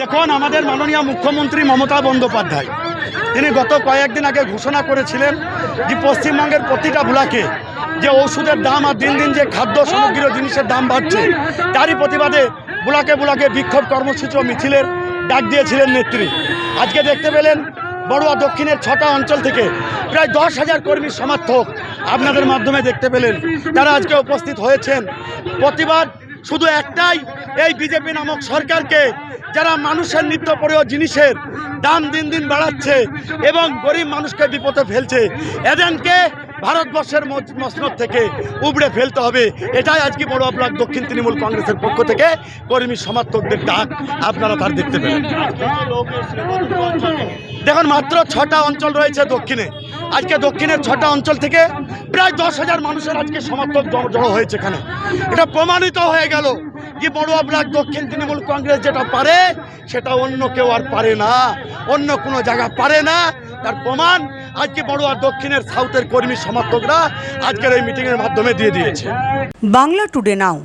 দেখুন, আমাদের মাননীয় মুখ্যমন্ত্রী মমতা বন্দ্যোপাধ্যায়। তিনি গত কয়েকদিন আগে ঘোষণা করেছিলেন যে পশ্চিমবঙ্গের প্রতিটা ব্লকে যে ওষুধের দাম আর দিন দিন যে খাদ্য সামগ্রীর জিনিসের দাম বাড়ছে, তারই প্রতিবাদে ব্লকে ব্লকে বিক্ষোভ কর্মসূচি ও মিছিলের ডাক দিয়েছিলেন নেত্রী। আজকে দেখতে পেলেন বড়ুয়া দক্ষিণের ছটা অঞ্চল থেকে প্রায় দশ হাজার কর্মী সমর্থক আপনাদের মাধ্যমে দেখতে পেলেন। তারা আজকে উপস্থিত হয়েছেন। প্রতিবাদ শুধু একটাই, এই বিজেপি নামক সরকারকে যারা মানুষের নিত্য প্রয়োগ জিনিসের দাম দিন দিন বাড়াচ্ছে এবং গরিব মানুষকে বিপদে ফেলছে, এদেরকে ভারতবর্ষের মসনদ থেকে উবড়ে ফেলতে হবে। এটাই আজকে বড় আপনার দক্ষিণ তৃণমূল কংগ্রেসের পক্ষ থেকে কর্মী সমর্থকদের ডাক। আপনারা তার দেখতে পেলেন। দেখুন, মাত্র ছটা অঞ্চল রয়েছে দক্ষিণে। আজকে দক্ষিণের ছটা অঞ্চল থেকে প্রায় দশ হাজার মানুষের আজকে সমর্থক জড়ো হয়েছে এখানে। এটা প্রমাণিত হয়ে গেল যে বড়ুয়া ব্লক দক্ষিণ তৃণমূল কংগ্রেস যেটা পারে, সেটা অন্য কেউ আর পারে না। অন্য কোনো জায়গা পারে না। তার প্রমাণ আজকে বড়ুয়া দক্ষিণের সাউথের কর্মী সমর্থকরা আজকের এই মিটিংয়ের মাধ্যমে দিয়ে দিয়েছে। বাংলা টুডে নাও